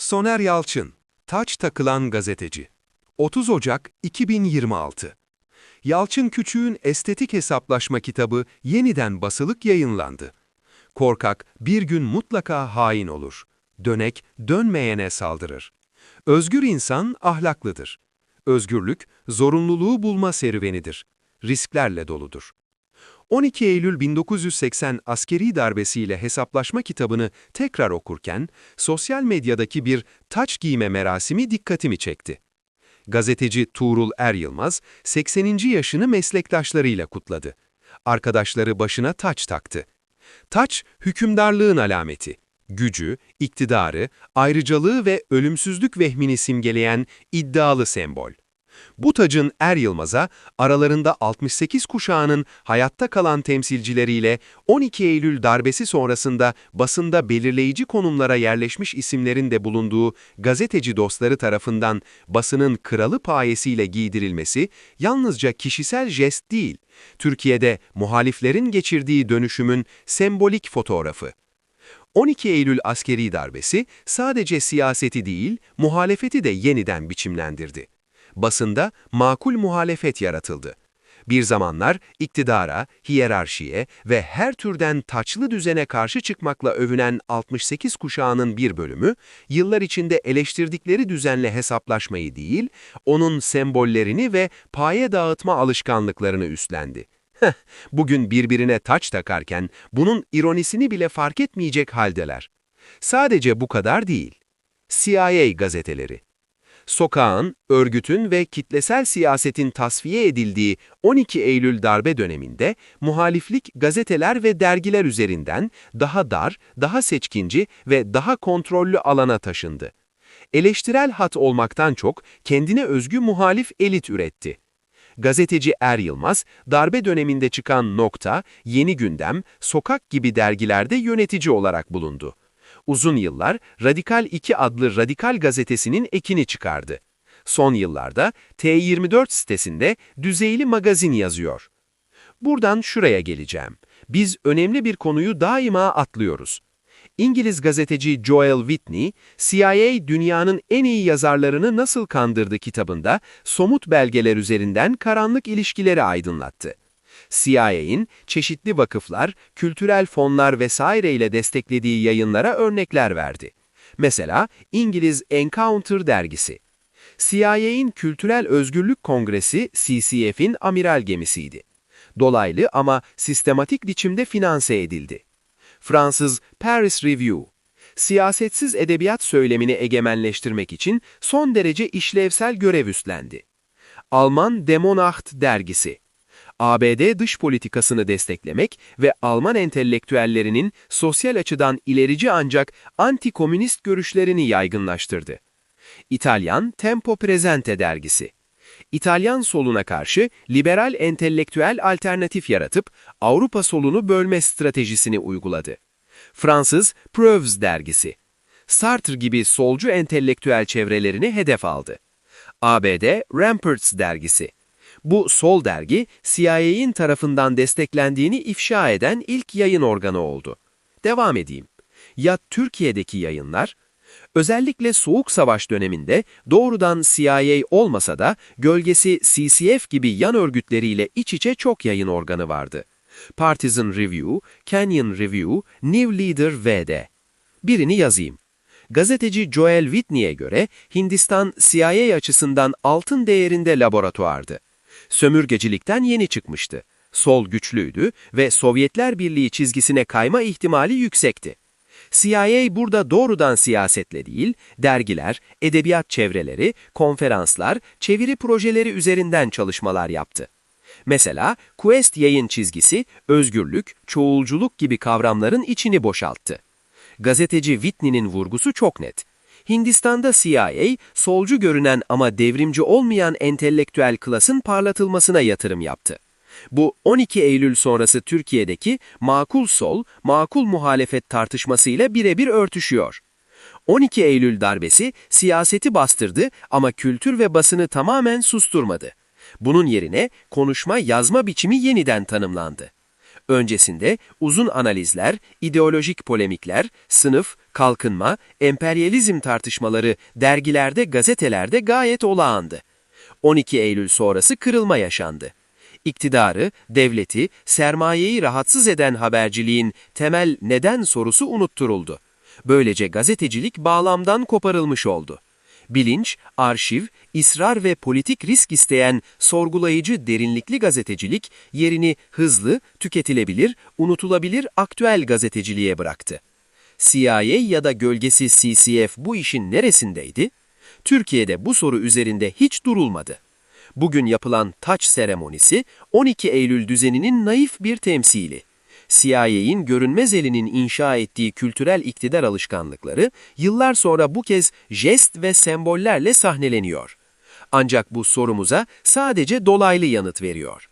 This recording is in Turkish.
Soner Yalçın, Taç Takılan Gazeteci 30 Ocak 2026 Yalçın Küçük'ün Estetik Hesaplaşma kitabı yeniden basılık yayınlandı. Korkak bir gün mutlaka hain olur. Dönek dönmeyene saldırır. Özgür insan ahlaklıdır. Özgürlük, zorunluluğu bulma serüvenidir. Risklerle doludur. 12 Eylül 1980 askeri darbesiyle hesaplaşma kitabını tekrar okurken, sosyal medyadaki bir taç giyme merasimi dikkatimi çekti. Gazeteci Tuğrul Er Yılmaz, 80. yaşını meslektaşlarıyla kutladı. Arkadaşları başına taç taktı. Taç, hükümdarlığın alameti. Gücü, iktidarı, ayrıcalığı ve ölümsüzlük vehmini simgeleyen iddialı sembol. Bu tacın Er Yılmaz'a aralarında 68 kuşağının hayatta kalan temsilcileriyle 12 Eylül darbesi sonrasında basında belirleyici konumlara yerleşmiş isimlerin de bulunduğu gazeteci dostları tarafından basının kralı payesiyle giydirilmesi yalnızca kişisel jest değil, Türkiye'de muhaliflerin geçirdiği dönüşümün sembolik fotoğrafı. 12 Eylül askeri darbesi sadece siyaseti değil, muhalefeti de yeniden biçimlendirdi basında makul muhalefet yaratıldı. Bir zamanlar iktidara, hiyerarşiye ve her türden taçlı düzene karşı çıkmakla övünen 68 kuşağının bir bölümü, yıllar içinde eleştirdikleri düzenle hesaplaşmayı değil, onun sembollerini ve paye dağıtma alışkanlıklarını üstlendi. Heh, bugün birbirine taç takarken bunun ironisini bile fark etmeyecek haldeler. Sadece bu kadar değil. CIA gazeteleri sokağın, örgütün ve kitlesel siyasetin tasfiye edildiği 12 Eylül darbe döneminde muhaliflik gazeteler ve dergiler üzerinden daha dar, daha seçkinci ve daha kontrollü alana taşındı. Eleştirel hat olmaktan çok kendine özgü muhalif elit üretti. Gazeteci Er Yılmaz, darbe döneminde çıkan Nokta, Yeni Gündem, Sokak gibi dergilerde yönetici olarak bulundu uzun yıllar Radikal 2 adlı Radikal gazetesinin ekini çıkardı. Son yıllarda T24 sitesinde düzeyli magazin yazıyor. Buradan şuraya geleceğim. Biz önemli bir konuyu daima atlıyoruz. İngiliz gazeteci Joel Whitney, CIA dünyanın en iyi yazarlarını nasıl kandırdı kitabında somut belgeler üzerinden karanlık ilişkileri aydınlattı. CIA'in çeşitli vakıflar, kültürel fonlar vesaire ile desteklediği yayınlara örnekler verdi. Mesela İngiliz Encounter dergisi. CIA'in Kültürel Özgürlük Kongresi CCF'in amiral gemisiydi. Dolaylı ama sistematik biçimde finanse edildi. Fransız Paris Review, siyasetsiz edebiyat söylemini egemenleştirmek için son derece işlevsel görev üstlendi. Alman Demonacht dergisi, ABD dış politikasını desteklemek ve Alman entelektüellerinin sosyal açıdan ilerici ancak anti-komünist görüşlerini yaygınlaştırdı. İtalyan Tempo Presente dergisi İtalyan soluna karşı liberal entelektüel alternatif yaratıp Avrupa solunu bölme stratejisini uyguladı. Fransız Preuves dergisi Sartre gibi solcu entelektüel çevrelerini hedef aldı. ABD Ramparts dergisi bu sol dergi, CIA'in tarafından desteklendiğini ifşa eden ilk yayın organı oldu. Devam edeyim. Ya Türkiye'deki yayınlar? Özellikle Soğuk Savaş döneminde doğrudan CIA olmasa da gölgesi CCF gibi yan örgütleriyle iç içe çok yayın organı vardı. Partisan Review, Canyon Review, New Leader VD. Birini yazayım. Gazeteci Joel Whitney'e göre Hindistan CIA açısından altın değerinde laboratuvardı sömürgecilikten yeni çıkmıştı. Sol güçlüydü ve Sovyetler Birliği çizgisine kayma ihtimali yüksekti. CIA burada doğrudan siyasetle değil, dergiler, edebiyat çevreleri, konferanslar, çeviri projeleri üzerinden çalışmalar yaptı. Mesela Quest yayın çizgisi, özgürlük, çoğulculuk gibi kavramların içini boşalttı. Gazeteci Whitney'nin vurgusu çok net. Hindistan'da CIA, solcu görünen ama devrimci olmayan entelektüel klasın parlatılmasına yatırım yaptı. Bu 12 Eylül sonrası Türkiye'deki makul sol, makul muhalefet tartışmasıyla birebir örtüşüyor. 12 Eylül darbesi siyaseti bastırdı ama kültür ve basını tamamen susturmadı. Bunun yerine konuşma yazma biçimi yeniden tanımlandı. Öncesinde uzun analizler, ideolojik polemikler, sınıf, kalkınma, emperyalizm tartışmaları dergilerde, gazetelerde gayet olağandı. 12 Eylül sonrası kırılma yaşandı. İktidarı, devleti, sermayeyi rahatsız eden haberciliğin temel neden sorusu unutturuldu. Böylece gazetecilik bağlamdan koparılmış oldu. Bilinç, arşiv, ısrar ve politik risk isteyen sorgulayıcı derinlikli gazetecilik yerini hızlı, tüketilebilir, unutulabilir aktüel gazeteciliğe bıraktı. CIA ya da gölgesi CCF bu işin neresindeydi? Türkiye'de bu soru üzerinde hiç durulmadı. Bugün yapılan taç seremonisi 12 Eylül düzeninin naif bir temsili. CIA'in görünmez elinin inşa ettiği kültürel iktidar alışkanlıkları yıllar sonra bu kez jest ve sembollerle sahneleniyor. Ancak bu sorumuza sadece dolaylı yanıt veriyor.